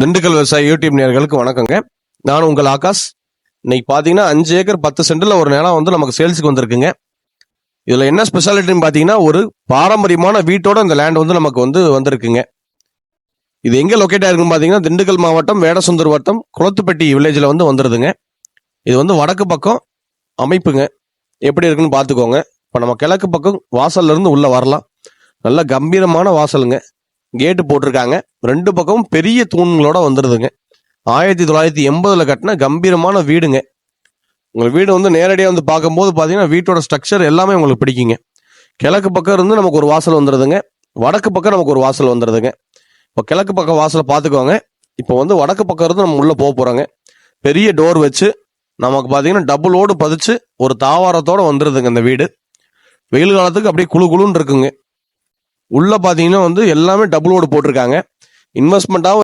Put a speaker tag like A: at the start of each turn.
A: திண்டுக்கல் விவசாய யூடியூப் நேர்களுக்கு வணக்கங்க. நான் உங்கள் ஆகாஷ். இன்னைக்கு பார்த்தீங்கன்னா அஞ்சு ஏக்கர் பத்து சென்டில் ஒரு நிலம் வந்து நமக்கு சேல்ஸுக்கு வந்திருக்குங்க. இதில் என்ன ஸ்பெஷாலிட்டின்னு பார்த்தீங்கன்னா ஒரு பாரம்பரியமான வீட்டோட இந்த லேண்ட் வந்து நமக்கு வந்து வந்திருக்குங்க. இது எங்கே லொக்கேட் ஆயிருக்குன்னு பார்த்தீங்கன்னா திண்டுக்கல் மாவட்டம் வேடசுந்தர் வட்டம் குளத்துப்பட்டி வில்லேஜில் வந்து வந்துடுதுங்க இது வந்து வடக்கு பக்கம் அமைப்புங்க. எப்படி இருக்குன்னு பார்த்துக்கோங்க இப்போ நம்ம கிழக்கு பக்கம் வாசல்ல இருந்து வரலாம். நல்ல கம்பீரமான வாசலுங்க. கேட்டு போட்டிருக்காங்க. ரெண்டு பக்கமும் பெரிய தூண்களோட வந்துடுதுங்க ஆயிரத்தி தொள்ளாயிரத்தி எண்பதில் கட்டின கம்பீரமான வீடுங்க. உங்கள் வீடு வந்து நேரடியாக வந்து பார்க்கும்போது பார்த்தீங்கன்னா வீட்டோட ஸ்ட்ரக்சர் எல்லாமே உங்களுக்கு பிடிக்குங்க. கிழக்கு பக்கம் இருந்து நமக்கு ஒரு வாசல் வந்துடுதுங்க வடக்கு பக்கம் நமக்கு ஒரு வாசல் வந்துடுதுங்க இப்போ கிழக்கு பக்கம் வாசலை பார்த்துக்கோங்க. இப்போ வந்து வடக்கு பக்கம் இருந்து நம்ம உள்ளே போக போகிறோங்க பெரிய டோர் வச்சு நமக்கு பார்த்தீங்கன்னா டபுள் பதிச்சு ஒரு தாவாரத்தோடு வந்துடுதுங்க இந்த வீடு. வெயில் காலத்துக்கு அப்படியே குழு குழுன்னு இருக்குங்க. உள்ள பார்த்தீங்கன்னா வந்து எல்லாமே டபுள் ஓடு போட்டிருக்காங்க. இன்வெஸ்ட்மெண்ட்டாகவும்